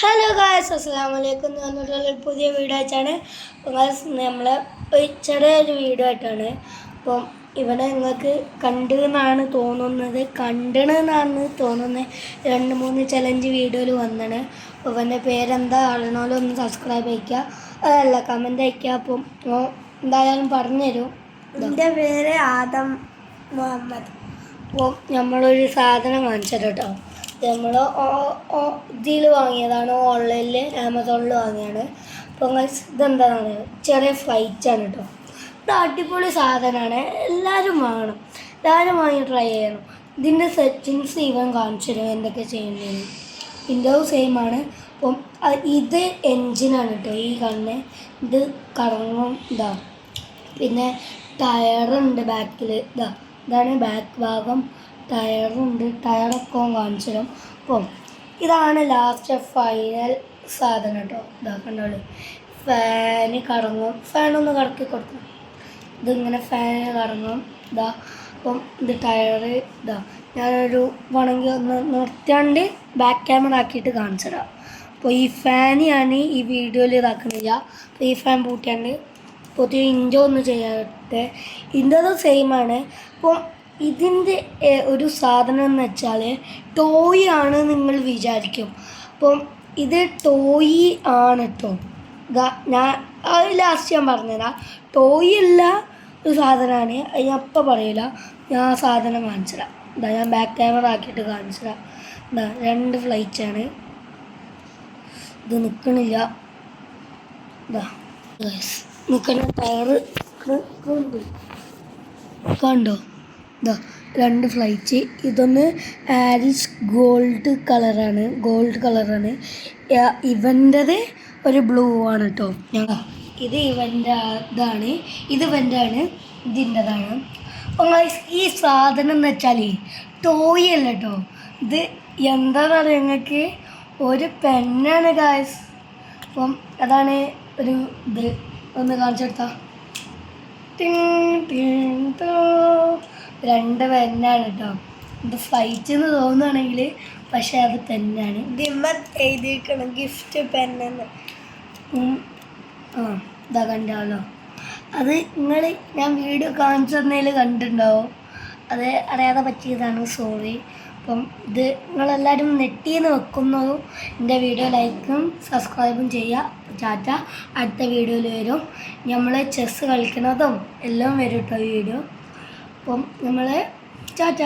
Hello guys അസ്സാം വലൈക്കും എന്ന് പറഞ്ഞിട്ടുള്ള പുതിയ വീഡിയോ ആയിട്ടാണ്. നമ്മൾ ഒരു ചെറിയൊരു വീഡിയോ ആയിട്ടാണ്. അപ്പം ഇവിടെ നിങ്ങൾക്ക് കണ്ടു എന്നാണ് തോന്നുന്നത്. കണ്ടെന്നാണ് തോന്നുന്നത് രണ്ട് മൂന്ന് ചലഞ്ച് വീഡിയോയിൽ വന്നാണ്. അപ്പോൾ എന്റെ പേരെന്താ അറിയണമല്ലോ ഒന്ന് സബ്സ്ക്രൈബ് അയക്കുക അതല്ല കമന്റ് അയക്കുക അപ്പം എന്തായാലും പറഞ്ഞുതരും. എന്റെ പേര് ആദം മുഹമ്മദ്. അപ്പോൾ നമ്മളൊരു സാധനം വാങ്ങിച്ചത് കേട്ടോ നമ്മൾ ഇതിൽ വാങ്ങിയതാണ് ഓൺലൈനിൽ ആമസോണിൽ വാങ്ങിയാണ്. അപ്പോൾ ഇതെന്താണെന്ന് അറിയാം? ചെറിയ ഫ്ലൈറ്റാണ് കേട്ടോ ഇത് അടിപൊളി സാധനമാണ് എല്ലാവരും വാങ്ങണം. എല്ലാവരും വാങ്ങി ട്രൈ ചെയ്യണം. ഇതിന്റെ സെറ്റിങ്സ് ഇവൻ കാണിച്ചു തരും എന്തൊക്കെ ചെയ്യേണ്ടതെന്ന് വിൻഡോവ് സെയിം ആണ്. അപ്പം ഇത് എൻജിനാണ് കേട്ടോ ഈ കണ്ണ്. ഇത് കറങ്ങും ഇതാ. പിന്നെ ടയറുണ്ട് ബാക്കിൽ ഇതാ. ഇതാണ് ബാക്ക് ഭാഗം. ടയറുണ്ട് ടയറൊക്കെ കാണിച്ചു തരും അപ്പം ഇതാണ് ലാസ്റ്റ് ഫൈനൽ സാധനം കേട്ടോ. ഇതാ കണ്ടോളൂ. ഫാന് കറങ്ങും. ഫാനൊന്ന് കറക്കി കൊടുക്കും ഇതിങ്ങനെ ഫാന് കറങ്ങും. ഇതാ. അപ്പം ഇത് ടയറ് ഇതാ. ഞാനൊരു വേണമെങ്കിൽ ഒന്ന് നിർത്തിയാണ്ട് ബാക്ക് ക്യാമറ ആക്കിയിട്ട് കാണിച്ചു തരാം അപ്പോൾ ഈ ഫാൻ ഞാൻ ഈ വീഡിയോയിൽ ഇതാക്കണില്ല. അപ്പോൾ ഈ ഫാൻ പൂട്ടിയാണ്ട് പുതിയ ഇഞ്ചോ ഒന്ന് ചെയ്യാട്ടെ ഇന്നത് സെയിം ആണ്. അപ്പം ഇതിന്റെ ഒരു സാധനം എന്ന് വെച്ചാൽ ടോയ് ആണ് നിങ്ങൾ വിചാരിക്കും. അപ്പം ഇത് ടോയ് ആണ് കേട്ടോ ഞാൻ അത് ലാസ്റ്റ് ഞാൻ പറഞ്ഞുതരാം. ടോയ് അല്ല ഒരു സാധനമാണ് അത് ഞാൻ അപ്പം പറയില്ല ഞാൻ ആ സാധനം കാണിച്ചു ഇതാ ഞാൻ ബാക്ക് ക്യാമറ ആക്കിയിട്ട് കാണിച്ചു ഇതാ രണ്ട് ഫ്ലൈറ്റാണ് ഇത് നിൽക്കണില്ല നിൽക്കണ ടയറ് കണ്ടോ? ഇതാ രണ്ട് ഫ്ലൈറ്റ് ഇതൊന്ന് ആരിസ് ഗോൾഡ് കളറാണ് ഗോൾഡ് കളറാണ് ഇവന്റെത് ഒരു ബ്ലൂ ആണ് കേട്ടോ ഇത് ഇവന്റെ ഇതാണ്. ഇത് ഇവന്റെ ആണ്. ഇതിന്റെതാണ്. ഈ സാധനം എന്ന് വെച്ചാൽ ടോയ് അല്ല കേട്ടോ ഇത് എന്താണെന്ന് അറിയാം ഞങ്ങൾക്ക് ഒരു പെണ്ണാണ് ഗായ്സ് അപ്പം അതാണ് ഒരു ഇത്. ഒന്ന് കാണിച്ചെടുത്താ ടിങ് ടിങ്. രണ്ട് പെന്നാണ് കേട്ടോ ഇത് ഫ്ലൈറ്റ് എന്ന് തോന്നുകയാണെങ്കിൽ പക്ഷെ അത് തന്നെയാണ്. ദിമ്മ എഴുതിയിരിക്കണം ഗിഫ്റ്റ് പെണ്ണെന്ന് ഉം. ആ ഇതാ കണ്ടാവല്ലോ അത് നിങ്ങൾ ഞാൻ വീഡിയോ കാണിച്ചു തന്നതിൽ കണ്ടിട്ടുണ്ടാവും. അത് അറിയാതെ പറ്റിയതാണ് സോറി അപ്പം ഇത് നിങ്ങളെല്ലാവരും നെറ്റിന്ന് വെക്കുന്നതും എന്റെ വീഡിയോ ലൈക്കും സബ്സ്ക്രൈബും ചെയ്യുക. ചാറ്റ അടുത്ത വീഡിയോയിൽ വരും. നമ്മൾ ചെസ്സ് കളിക്കുന്നതും എല്ലാം വരും കേട്ടോ വീഡിയോ. അപ്പം നമ്മൾ ചാറ്റ